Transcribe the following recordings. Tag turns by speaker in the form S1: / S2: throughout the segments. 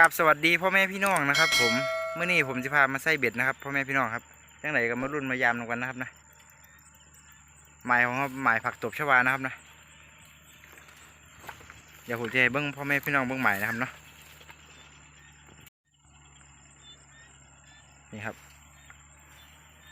S1: กราบสวัสดีพ่อแม่พี่น้องนะครับ ผมเมื่อนี้ผมจะพามาใส่เบ็ดนะครับพ่อแม่พี่น้องครับจังไหนก็มารุ่นมายามลงกันนะครับนะหมายของเขาหมายผักตบชวานะครับนะเดี๋ยวผมจะให้เบิ้งพ่อแม่พี่น้องเบิ้งหมายนะครับเนาะนี่ครับ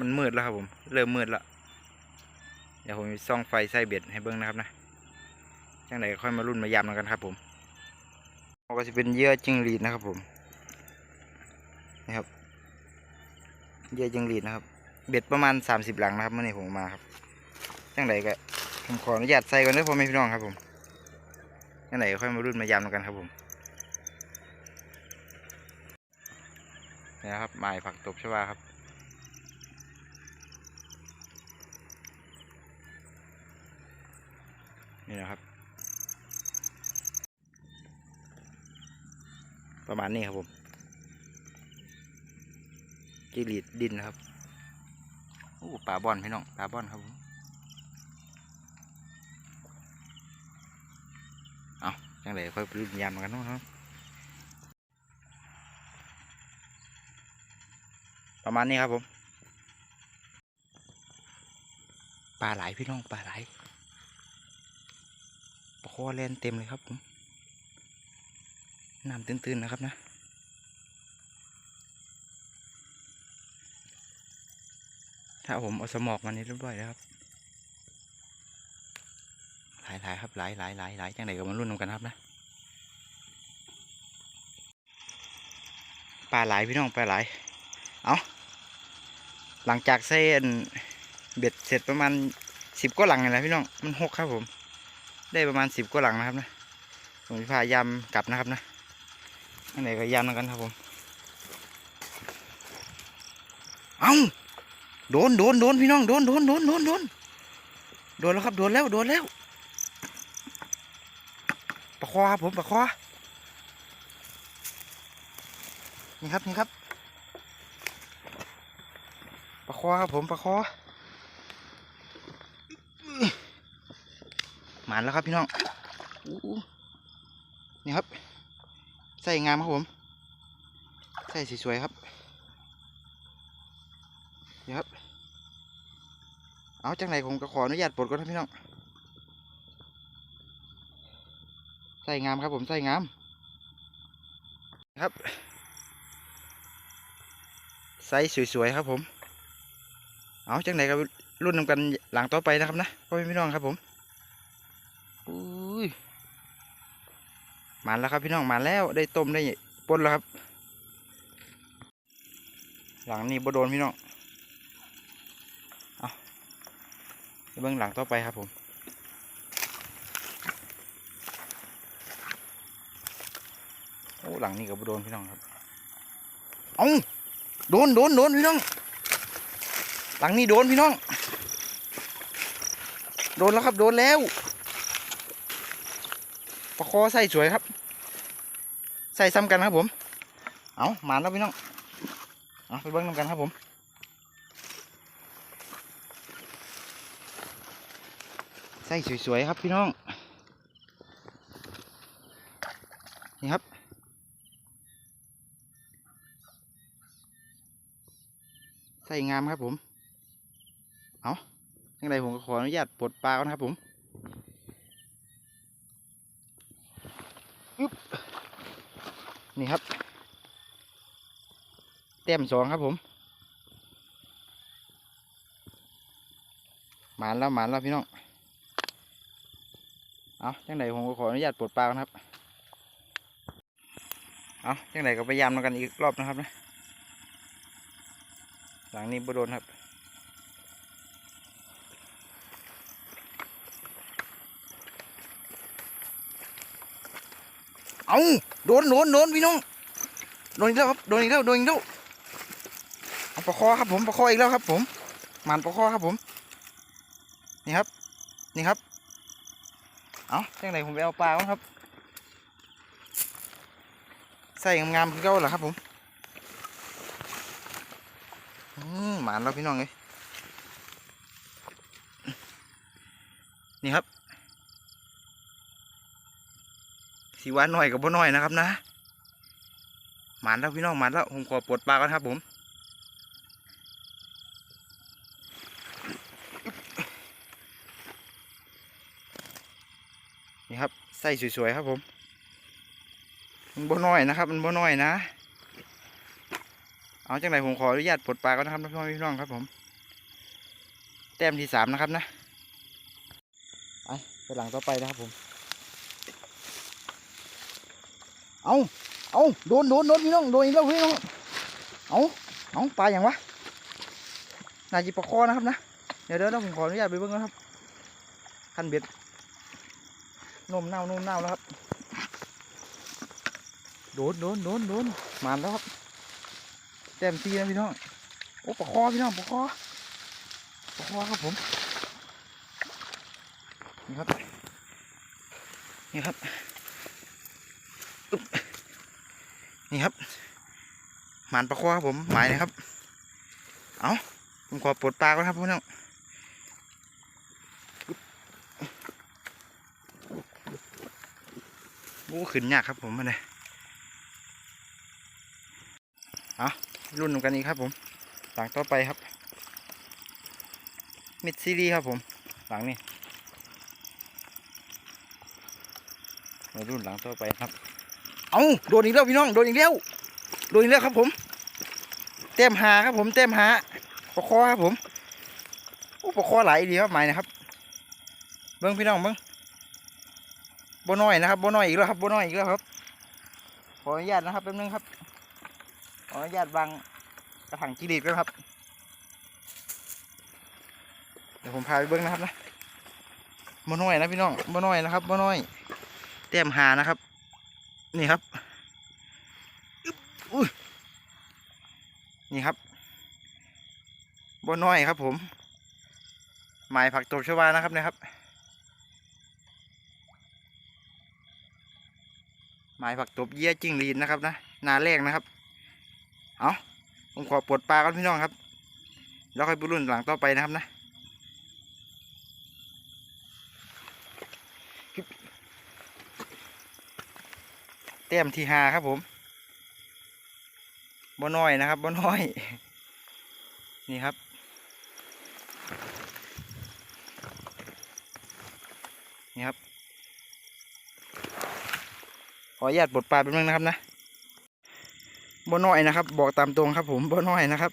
S1: มันมืดแล้วครับผม เริ่มมืดแล้วเดี๋ยวผมซ่องไฟใส่เบ็ดให้เบิ้งนะครับนะจังไหนก็ค่อยมารุ่นมายามลงกันครับผม ก็จะเป็นเยื่อจิงหรีดนะครับผมนะครับเยื่อจิงหรีดนะครับ เบ็ดประมาณ 30 หลังนะครับเมื่อนี้ผมมาครับจังไดก็ผมขออนุญาตใส่ก่อนเด้อพ่อแม่พี่น้องครับผมจังไดก็ค่อยมารุ่นมายำกันครับผมนี่นะครับหมายผักตบชวาครับนี่นะครับ ประมาณนี้ครับผมจิลีดดินนะครับโอ้ปลาบอนพี่น้องปลาบอนครับผมเอาจังเลยค่อยปรุ่นยำกันนะครับประมาณนี้ครับผมปลาไหลพี่น้องปลาไหลปลาคอแลนเต็มเลยครับผม น้ำตื้นๆนะครับนะถ้าผมเอาสมอกมานี่เรียบร้อยแล้วครับ หลายหลายๆครับหลายหลายหลายหลายจังไหนก็มารุ่นนำกันครับนะปลาหลายพี่น้องปลาหลาย เอาหลังจากเส้นเบ็ดเสร็จประมาณสิบก็หลังนี่แหละพี่น้องมันหกครับผม ได้ประมาณสิบก็หลังนะครับนะผมจะพายามกลับนะครับนะ อันไหนก็ยามกันครับผม เอาโดนโดนโดนพี่น้องโดนโดนโดนโดนโดนโดนแล้วครับโดนแล้วโดนแล้วปลาคอครับผมปลาคอนี่ครับนี่ครับปลาคอครับผมปลาคอหมานแล้วครับพี่น้องนี่ครับ ใส่งามครับผม ใส่สวยๆครับนี่ครับ เอาจังไหนผมก็ขออนุญาตปลดก่อนนะพี่น้อง ใส่งามครับผมใส่งาม ครับ ใส่สวยๆครับผม เอาจังไหนก็รุ่นนำกันหลังต่อไปนะครับนะพ่อพี่น้องครับผมอุ้ย มาแล้วครับพี่น้องมาแล้วได้ต้มได้ปนแล้วครับ หลังนี้บ่โดนพี่น้องเอาเบื้องหลังต่อไปครับผมโอ้หลังนี้ก็บ่โดนพี่น้องครับเอาโดนโดนโดนพี่น้อง หลังนี้โดนพี่น้อง โดนแล้วครับโดนแล้วปลาคอใส่สวยครับ ใส่ซ้ำกันครับผม เอาหมานแล้วพี่น้อง เอาไปเบิ้งน้ำกันครับผมใส่สวยๆครับพี่น้อง นี่ครับใส่งามครับผม เอาย่างไรผมก็ขออนุญาตปลดปลาก่อนครับผม อึ๊บ นี่ครับเต็มสองครับผม หมานแล้วหมานแล้วพี่น้อง เอาจังไรผมก็ขออนุญาตปลดปลาก่อนครับ เอาจังไรก็พยายามกันอีกรอบนะครับนะ หลังนี้บ่โดนครับ เอาโดนโดนโดนพี่น้องโดนอีกแล้วครับโดนอีกแล้วโดนอีกแล้วเอาปลาคอครับผมปลาคออีกแล้วครับ ผมหมันปลาคอครับผม นี่ครับ นี่ครับ เอาจังไรผมไปเอาปลาก่อนครับใส่งามๆคือเก่าเหรอครับผมอืมหมานแล้วพี่น้องเลยนี่ครับ สีหวานหน่อยกับบ่น่อยนะครับนะหมานแล้วพี่น้องหมานแล้วผมขอปลดปลาก่อนครับผมนี่ครับไส้สวยๆครับผมมันบ่น้อยนะครับ มันบ่น้อยนะ เอาจังไรผมขออนุญาตปลดปลาก่อนนะครับพี่น้องพี่น้องครับผม แต้มที่สามนะครับนะไปไปหลังต่อไปนะครับผม เอาเอาโดนโดนโดนพี่น้องโดนอีกแล้วพี่น้องเอาเอาปลาอย่างวะน่าจะปลาคอนะครับนะเดี๋ยวเดี๋ยวผมขออนุญาตไปเบิ่งนะครับคันเบ็ดนมเน่านมเน่าแล้วครับโดนโดนโดนโดนมาแล้วครับแต้มตีนะพี่น้องโอ้ปลาคอพี่น้องปลาคอปลาคอครับผมนี่ครับนี่ครับ นี่ครับ หมานปลาคอครับผมหมายนะครับ เอาผมขอปลดปลาก่อนครับพี่น้องอึ๊บโอ้ขึ้นยากครับผมมันเลยรุ่นกันอีกครับผม หลังต่อไปครับ มิดซีรีครับผม หลังนี้รุ่นหลังต่อไปครับ เอาโดนอีกแล้วพี่น้องโดนอีกแล้วโดนอีกแล้วครับผม เต็มหาครับผมเต็มหาปลาคอครับผมโอ้ปลาคอหลายดีครับหมายนะครับ เบิ้งพี่น้องเบิ้งบ่น้อยนะครับบ่น้อยอีกแล้วครับบ่น้อยอีกแล้วครับ ขออนุญาตนะครับแป๊บนึงครับ ขออนุญาตวางกระถางจีรีดด้วยครับ เดี๋ยวผมพาไปเบิ้งนะครับนะบ่น้อยนะพี่น้องบ่น้อยนะครับบ่น้อยแต้มหานะครับ นี่ครับอุ้ยนี่ครับบ่น้อยครับ ผมหมายผักตบชวานะครับนะครับหมายผักตบเยี่ยจิ้งหรีดนะครับนะนาแรกนะครับ เอาผมขอปลดปลาก่อนพี่น้องครับ แล้วค่อยไปรุ่นหลังต่อไปนะครับนะ ต็มที่หาครับผมบ่น้อยนะครับบ่น้อย นี่ครับ นี่ครับ ขออนุญาตปลดปลาแป๊บนึงนะครับนะบ่น้อยนะครับ บอกตามตรงครับผมบ่น้อยนะครับ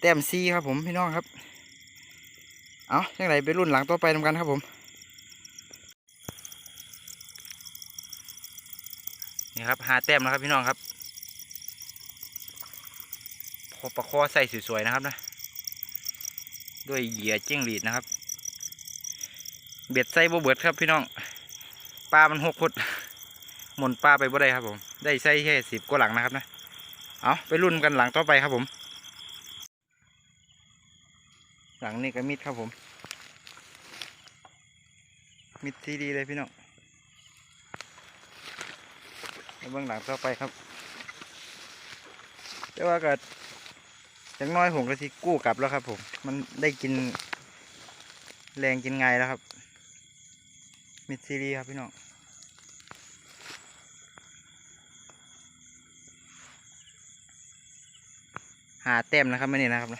S1: แต้มซีครับผมพี่น้องครับ เอาจังไรไปรุ่นหลังต่อไปทำกันครับผม นี่ครับหาแต้มนะครับพี่น้องครับพอประคอใส่สวยๆนะครับนะ ด้วยเหยื่อจิ้งหรีดนะครับ เบ็ดใส่บ่เบิดครับพี่น้องปลามันหกพุดหมุนปลาไปบ่ได้ครับผม ได้ใส่แค่สิบกว่าหลังนะครับนะเอาไปรุ่นกันหลังต่อไปครับผม หลังนี้ก็มิดครับผม มิดที่ดีเลยพี่น้องแล้ว เบื้องหลังต่อไปครับ แต่ว่าก็อย่างน้อยผมก็สิกู้กลับแล้วครับ ผม มันได้กิน แรงกินไงแล้วครับ มิดซีรีส์ครับพี่น้องหาแต้มนะครับมื่อนี้นะครับ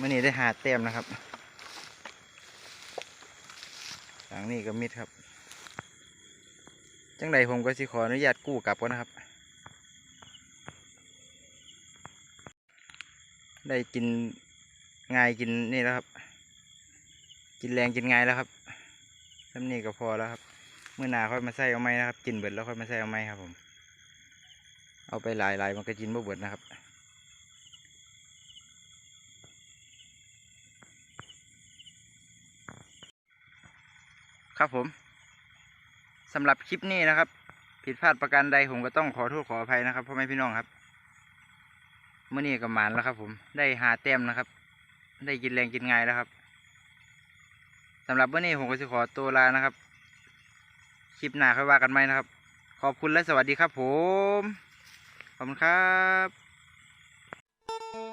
S1: มื่อนี้ได้หาแต้มนะครับหลังนี้ก็มิดครับ จังใดผมก็สิขออนุญาตกู้กลับก่อนนะครับ ได้กินง่ายกินนี่แล้วครับ กินแรงกินง่ายแล้วครับทำนี่ก็พอแล้วครับ เมื่อหนาค่อยมาใส่เอาไม้นะครับ กินเบิดแล้วค่อยมาใส่เอาไม้ครับผม เอาไปหลายๆมันก็กินบ่เบิดนะครับครับผม สำหรับคลิปนี้นะครับ ผิดพลาดประการใดผมก็ต้องขอโทษขออภัยนะครับพ่อแม่พี่น้องครับเมื่อนี้ก็หมานแล้วครับ ผมได้หาแต้มนะครับ ได้กินแรงกินง่ายแล้วครับสำหรับเมื่อนี้ผมก็จะขอตัวลานะครับ คลิปหน้าค่อยว่ากันไหมนะครับ ขอบคุณและสวัสดีครับผม ขอบคุณครับ